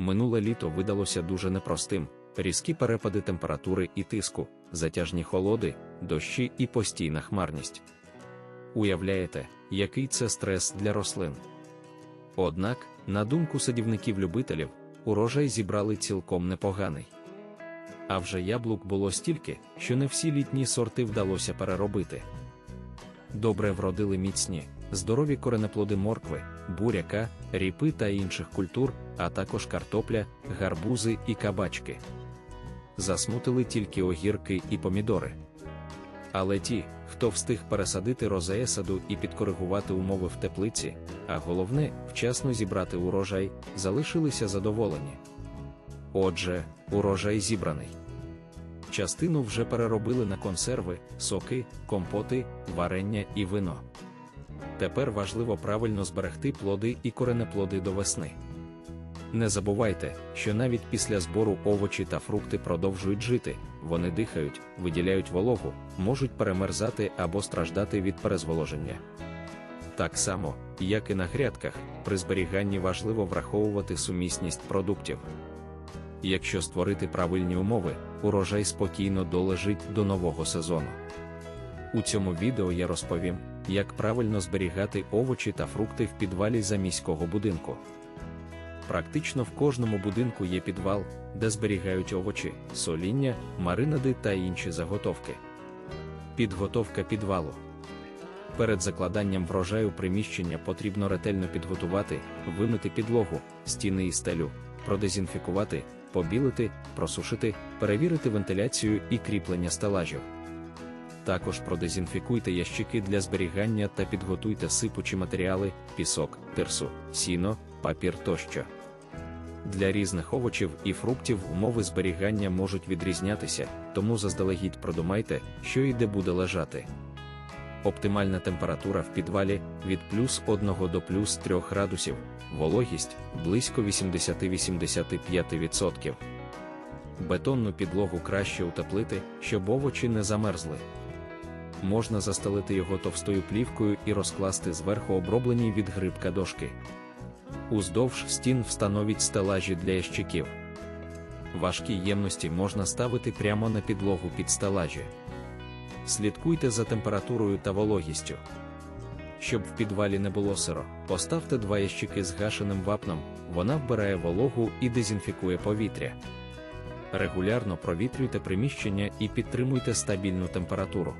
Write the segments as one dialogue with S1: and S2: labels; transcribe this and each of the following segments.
S1: Минуле літо видалося дуже непростим, різкі перепади температури і тиску, затяжні холоди, дощі і постійна хмарність. Уявляєте, який це стрес для рослин? Однак, на думку садівників-любителів, урожай зібрали цілком непоганий. А вже яблук було стільки, що не всі літні сорти вдалося переробити. Добре вродили міцні, здорові коренеплоди моркви, буряка, ріпи та інших культур, а також картопля, гарбузи і кабачки. Засмутили тільки огірки і помідори. Але ті, хто встиг пересадити розея саду і підкоригувати умови в теплиці, а головне, вчасно зібрати урожай, залишилися задоволені. Отже, урожай зібраний. Частину вже переробили на консерви, соки, компоти, варення і вино. Тепер важливо правильно зберегти плоди і коренеплоди до весни. Не забувайте, що навіть після збору овочі та фрукти продовжують жити, вони дихають, виділяють вологу, можуть перемерзати або страждати від перезволоження. Так само, як і на грядках, при зберіганні важливо враховувати сумісність продуктів. Якщо створити правильні умови, урожай спокійно долежить до нового сезону. У цьому відео я розповім, як правильно зберігати овочі та фрукти в підвалі за міського будинку. Практично в кожному будинку є підвал, де зберігають овочі, соління, маринади та інші заготовки. Підготовка підвалу. Перед закладанням врожаю приміщення потрібно ретельно підготувати, вимити підлогу, стіни і стелю, продезінфікувати, побілити, просушити, перевірити вентиляцію і кріплення стелажів. Також продезінфікуйте ящики для зберігання та підготуйте сипучі матеріали, пісок, тирсу, сіно, папір тощо. Для різних овочів і фруктів умови зберігання можуть відрізнятися, тому заздалегідь продумайте, що і де буде лежати. Оптимальна температура в підвалі від плюс 1 до плюс 3 градусів, вологість близько 80-85%. Бетонну підлогу краще утеплити, щоб овочі не замерзли. Можна застелити його товстою плівкою і розкласти зверху оброблені від грибка дошки. Уздовж стін встановіть стелажі для ящиків. Важкі ємності можна ставити прямо на підлогу під стелажі. Слідкуйте за температурою та вологістю. Щоб в підвалі не було сиро, поставте два ящики з гашеним вапном, вона вбирає вологу і дезінфікує повітря. Регулярно провітрюйте приміщення і підтримуйте стабільну температуру.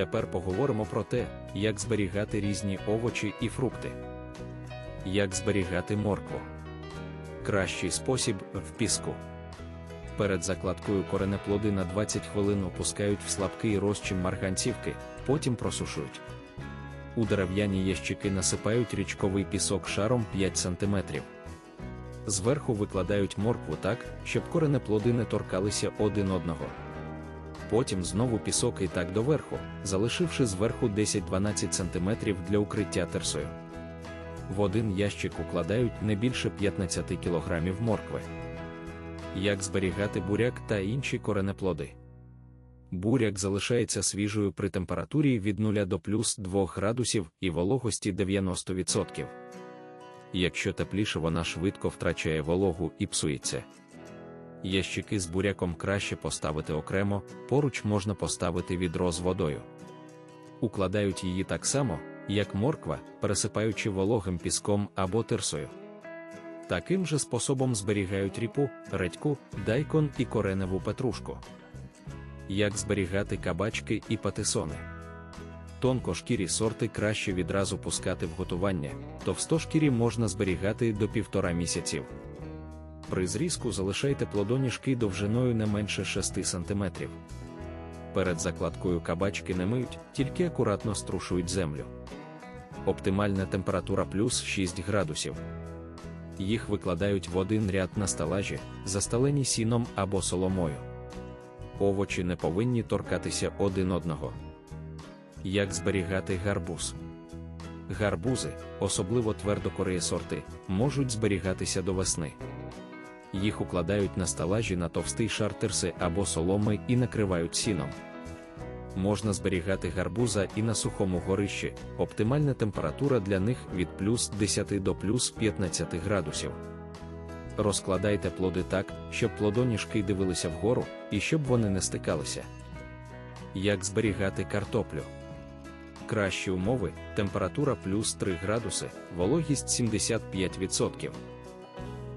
S1: Тепер поговоримо про те, як зберігати різні овочі і фрукти. Як зберігати моркву. Кращий спосіб в піску. Перед закладкою коренеплоди на 20 хвилин опускають в слабкий розчин марганцівки, потім просушують. У дерев'яні ящики насипають річковий пісок шаром 5 см. Зверху викладають моркву так, щоб коренеплоди не торкалися один одного. Потім знову пісок і так доверху, залишивши зверху 10-12 см для укриття терсою. В один ящик укладають не більше 15 кг моркви. Як зберігати буряк та інші коренеплоди. Буряк залишається свіжою при температурі від 0 до плюс 2 градусів і вологості 90%. Якщо тепліше, вона швидко втрачає вологу і псується. Ящики з буряком краще поставити окремо, поруч можна поставити відро з водою. Укладають її так само, як морква, пересипаючи вологим піском або тирсою. Таким же способом зберігають ріпу, редьку, дайкон і кореневу петрушку. Як зберігати кабачки і патисони. Тонкошкірі сорти краще відразу пускати в готування, товстошкірі можна зберігати до півтора місяців. При зрізку залишайте плодоніжки довжиною не менше 6 см. Перед закладкою кабачки не миють, тільки акуратно струшують землю. Оптимальна температура плюс 6 градусів. Їх викладають в один ряд на стелажі, застелені сіном або соломою. Овочі не повинні торкатися один одного. Як зберігати гарбуз? Гарбузи, особливо твердокорії сорти, можуть зберігатися до весни. Їх укладають на стелажі на товстий шар терси або соломи і накривають сіном. Можна зберігати гарбуза і на сухому горищі, оптимальна температура для них від плюс 10 до плюс 15 градусів. Розкладайте плоди так, щоб плодоніжки дивилися вгору і щоб вони не стикалися. Як зберігати картоплю? Кращі умови, температура плюс 3 градуси, вологість 75%.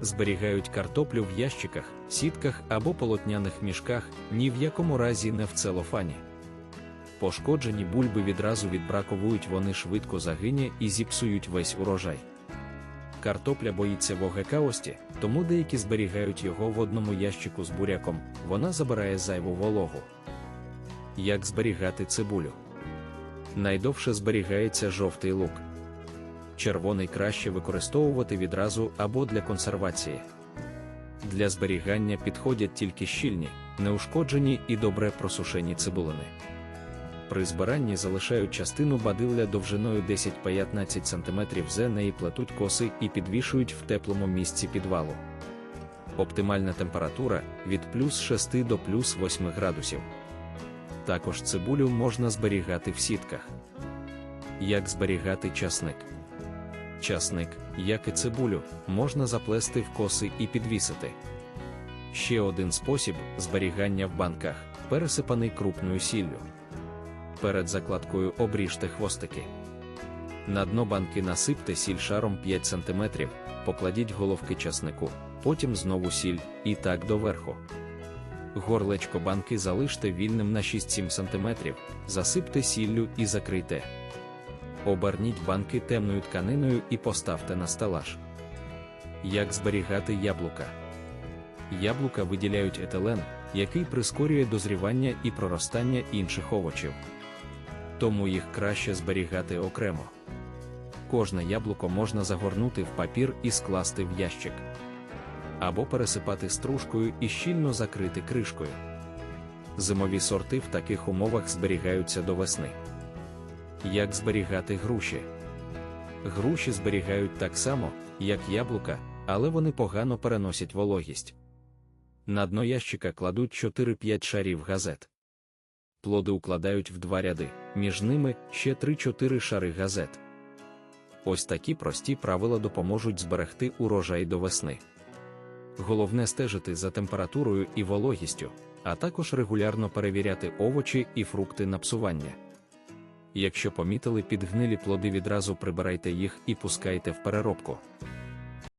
S1: Зберігають картоплю в ящиках, сітках або полотняних мішках, ні в якому разі не в целофані. Пошкоджені бульби відразу відбраковують, вони швидко загине і зіпсують весь урожай. Картопля боїться вогекаості, тому деякі зберігають його в одному ящику з буряком, вона забирає зайву вологу. Як зберігати цибулю? Найдовше зберігається жовтий лук. Червоний краще використовувати відразу або для консервації. Для зберігання підходять тільки щільні, неушкоджені і добре просушені цибулини. При збиранні залишають частину бадилля довжиною 10-15 см, з неї плетуть коси і підвішують в теплому місці підвалу. Оптимальна температура від плюс 6 до плюс 8 градусів. Також цибулю можна зберігати в сітках. Як зберігати часник? Часник, як і цибулю, можна заплести в коси і підвісити. Ще один спосіб зберігання в банках пересипаний крупною сіллю. Перед закладкою обріжте хвостики. На дно банки насипте сіль шаром 5 см, покладіть головки часнику, потім знову сіль і так доверху. Горлечко банки залиште вільним на 6-7 см, засипте сіллю і закрийте. Оберніть банки темною тканиною і поставте на стелаж. Як зберігати яблука? Яблука виділяють етилен, який прискорює дозрівання і проростання інших овочів. Тому їх краще зберігати окремо. Кожне яблуко можна загорнути в папір і скласти в ящик. Або пересипати стружкою і щільно закрити кришкою. Зимові сорти в таких умовах зберігаються до весни. Як зберігати груші? Груші зберігають так само, як яблука, але вони погано переносять вологість. На дно ящика кладуть 4-5 шарів газет. Плоди укладають в два ряди, між ними ще 3-4 шари газет. Ось такі прості правила допоможуть зберегти урожай до весни. Головне стежити за температурою і вологістю, а також регулярно перевіряти овочі і фрукти на псування. Якщо помітили підгнилі плоди, відразу прибирайте їх і пускайте в переробку.